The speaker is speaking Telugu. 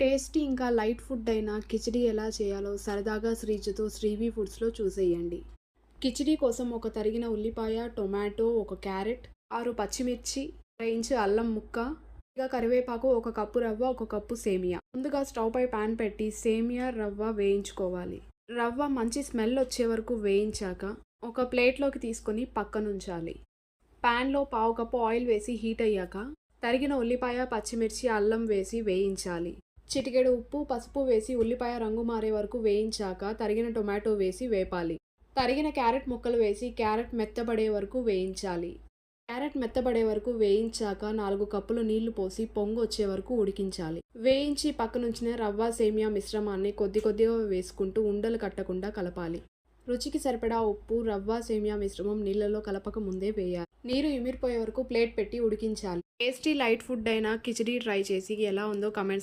టేస్టీ ఇంకా లైట్ ఫుడ్ అయిన కిచిడి ఎలా చేయాలో సరదాగా శ్రీజుతో శ్రీవి ఫుడ్స్లో చూసేయండి. కిచిడి కోసం ఒక తరిగిన ఉల్లిపాయ టొమాటో ఒక క్యారెట్ ఆరు పచ్చిమిర్చి అర ఇంచు అల్లం ముక్క ఇక కరివేపాకు ఒక కప్పు రవ్వ ఒక కప్పు సేమియా. ముందుగా స్టవ్ పై పాన్ పెట్టి సేమియా రవ్వ వేయించుకోవాలి. రవ్వ మంచి స్మెల్ వచ్చే వరకు వేయించాక ఒక ప్లేట్లోకి తీసుకొని పక్కనుంచాలి. ప్యాన్లో పావు కప్పు ఆయిల్ వేసి హీట్ అయ్యాక తరిగిన ఉల్లిపాయ పచ్చిమిర్చి అల్లం వేసి వేయించాలి. చిటికెడు ఉప్పు పసుపు వేసి ఉల్లిపాయ రంగు మారే వరకు వేయించాక తరిగిన టొమాటో వేసి వేపాలి. తరిగిన క్యారెట్ ముక్కలు వేసి క్యారెట్ మెత్తబడే వరకు వేయించాలి. క్యారెట్ మెత్తబడే వరకు వేయించాక నాలుగు కప్పులు నీళ్ళు పోసి పొంగు వచ్చే వరకు ఉడికించాలి. వేయించి పక్కనుంచిన రవ్వ సేమియా మిశ్రమాన్ని కొద్ది కొద్దిగా వేసుకుంటూ ఉండలు కట్టకుండా కలపాలి. రుచికి సరిపడా ఉప్పు రవ్వ సేమియా మిశ్రమం నీళ్ళలో కలపక ముందే వేయాలి. నీరు ఇమిరిపోయే వరకు ప్లేట్ పెట్టి ఉడికించాలి. టేస్టీ లైట్ ఫుడ్ అయినా కిచడీ ట్రై చేసి ఎలా ఉందో కమెంట్స్